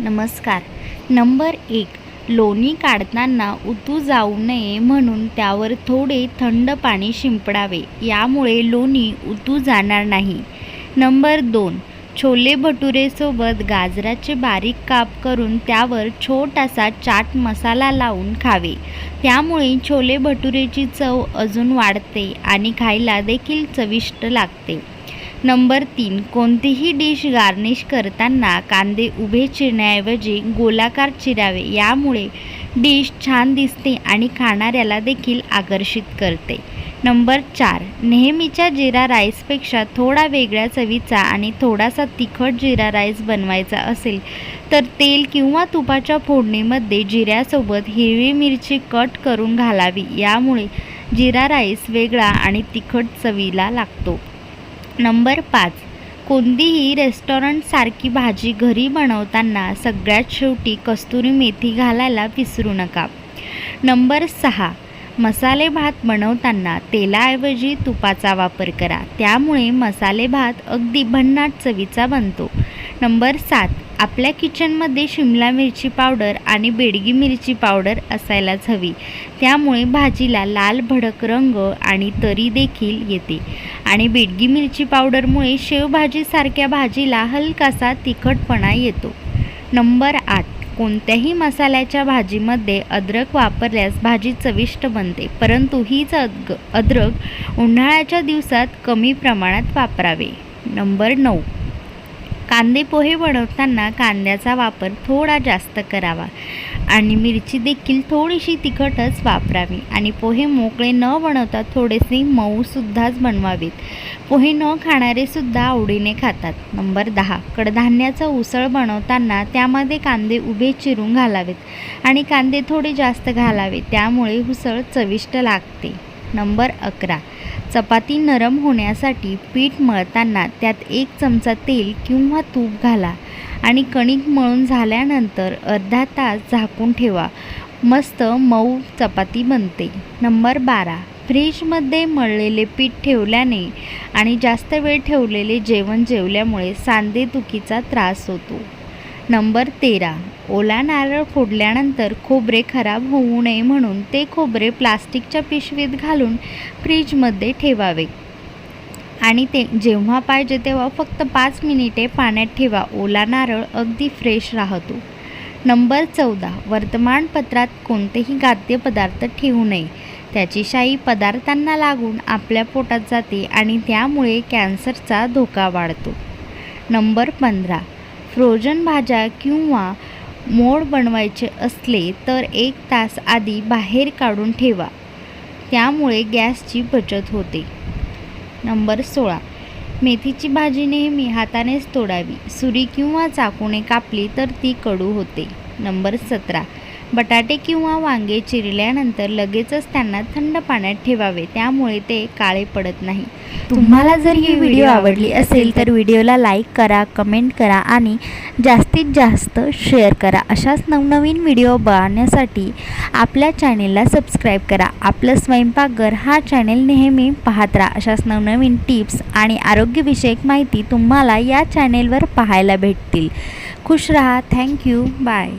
नमस्कार. नंबर एक लोणी काढताना उतू जाऊ नये म्हणून त्यावर थोडे थंड पाणी शिंपडावे यामुळे लोणी उतू जाणार नाही. नंबर दोन छोले भटुरेसोबत गाजराचे बारीक काप करून त्यावर छोटासा चाट मसाला लावून खावे. त्यामुळे छोले भटुरेची चव अजून वाढते आणि खायला देखील चविष्ट लागते. नंबर तीन कोणतीही डिश गार्निश करताना कांदे उभे चिरण्याऐवजी गोलाकार चिरावे यामुळे डिश छान दिसते आणि खाणाऱ्याला देखील आकर्षित करते. नंबर चार नेहमीच्या जिरा राईसपेक्षा थोडा वेगळ्या चवीचा आणि थोडासा तिखट जिरा राईस बनवायचा असेल तर तेल किंवा तुपाच्या फोडणीमध्ये जिऱ्यासोबत हिरवी मिरची कट करून घालावी. यामुळे जिरा राईस वेगळा आणि तिखट चवीला लागतो. नंबर पाच. कोणतीही रेस्टॉरंटसारखी भाजी घरी बनवताना सगळ्यात शेवटी कस्तुरी मेथी घालायला विसरू नका. नंबर सहा. मसाले भात बनवताना तेलाऐवजी तुपाचा वापर करा. त्यामुळे मसाले भात अगदी भन्नाट चवीचा बनतो. नंबर सात. आपल्या किचनमध्ये शिमला मिरची पावडर आणि बेडगी मिरची पावडर असायलाच हवी. त्यामुळे भाजीला लाल भडक रंग आणि तरी देखील येते. आणि बेडगी मिरची पावडरमुळे शेवभाजीसारख्या भाजीला हलकासा तिखटपणा येतो. नंबर आठ. कोणत्याही मसाल्याच्या भाजीमध्ये अद्रक वापरल्यास भाजी चविष्ट बनते परंतु हीच अद्ग अद्रक उन्हाळ्याच्या दिवसात कमी प्रमाणात वापरावे. नंबर नऊ. कांदे पोहे बनवताना कांद्याचा वापर थोडा जास्त करावा. आणि मिरची देखील थोडीशी तिखटच वापरावी. आणि पोहे मोकळे न बनवता थोडेसे मऊसुद्धाच बनवावेत. पोहे न खाणारेसुद्धा आवडीने खातात. नंबर दहा. कडधान्याचं उसळ बनवताना त्यामध्ये कांदे उभे चिरून घालावेत. आणि कांदे थोडे जास्त घालावे त्यामुळे उसळ चविष्ट लागते. नंबर अकरा. चपाती नरम होण्यासाठी पीठ मळताना त्यात एक चमचा तेल किंवा तूप घाला आणि कणिक मळून झाल्यानंतर अर्धा तास झाकून ठेवा. मस्त मऊ चपाती बनते. नंबर बारा. फ्रीजमध्ये मळलेले पीठ ठेवल्याने आणि जास्त वेळ ठेवलेले जेवण जेवल्यामुळे सांधेदुखीचा त्रास होतो. नंबर तेरा. ओला नारळ फोडल्यानंतर खोबरे खराब होऊ नये म्हणून ते खोबरे प्लास्टिकच्या पिशवीत घालून फ्रीजमध्ये ठेवावे. आणि ते जेव्हा पाहिजे तेव्हा फक्त पाच मिनिटे पाण्यात ठेवा. ओला नारळ अगदी फ्रेश राहतो. नंबर चौदा. वर्तमानपत्रात कोणतेही खाद्यपदार्थ ठेवू नये. त्याची शाई पदार्थांना लागून आपल्या पोटात जाते आणि त्यामुळे कॅन्सरचा धोका वाढतो. नंबर पंधरा. फ्रोजन भाज्या किंवा मोड बनवायचे असले तर एक तास आधी बाहेर काढून ठेवा. त्यामुळे गॅसची बचत होते. नंबर सोळा. मेथीची भाजी नेहमी हातानेच तोडावी. सुरी किंवा चाकूने कापली तर ती कडू होते. नंबर सतरा. बटाटे किंवा वांगे चिरल्यानंतर लगेचच त्यांना थंड पाण्यात ठेवावे. त्यामुळे ते काळे पडत नाही. तुम्हाला जर ही व्हिडिओ आवडली असेल तर व्हिडिओला लाईक करा कमेंट करा आणि जास्तीत जास्त शेअर करा. अशाच नवनवीन व्हिडिओ बघण्यासाठी आपल्या चॅनेलला सबस्क्राईब करा. आपलं स्वयंपाकघर हा चॅनेल नेहमी पाहत राहा. अशाच नवनवीन टिप्स आणि आरोग्यविषयक माहिती तुम्हाला या चॅनेलवर पाहायला भेटतील. खुश रहा. Thank you bye.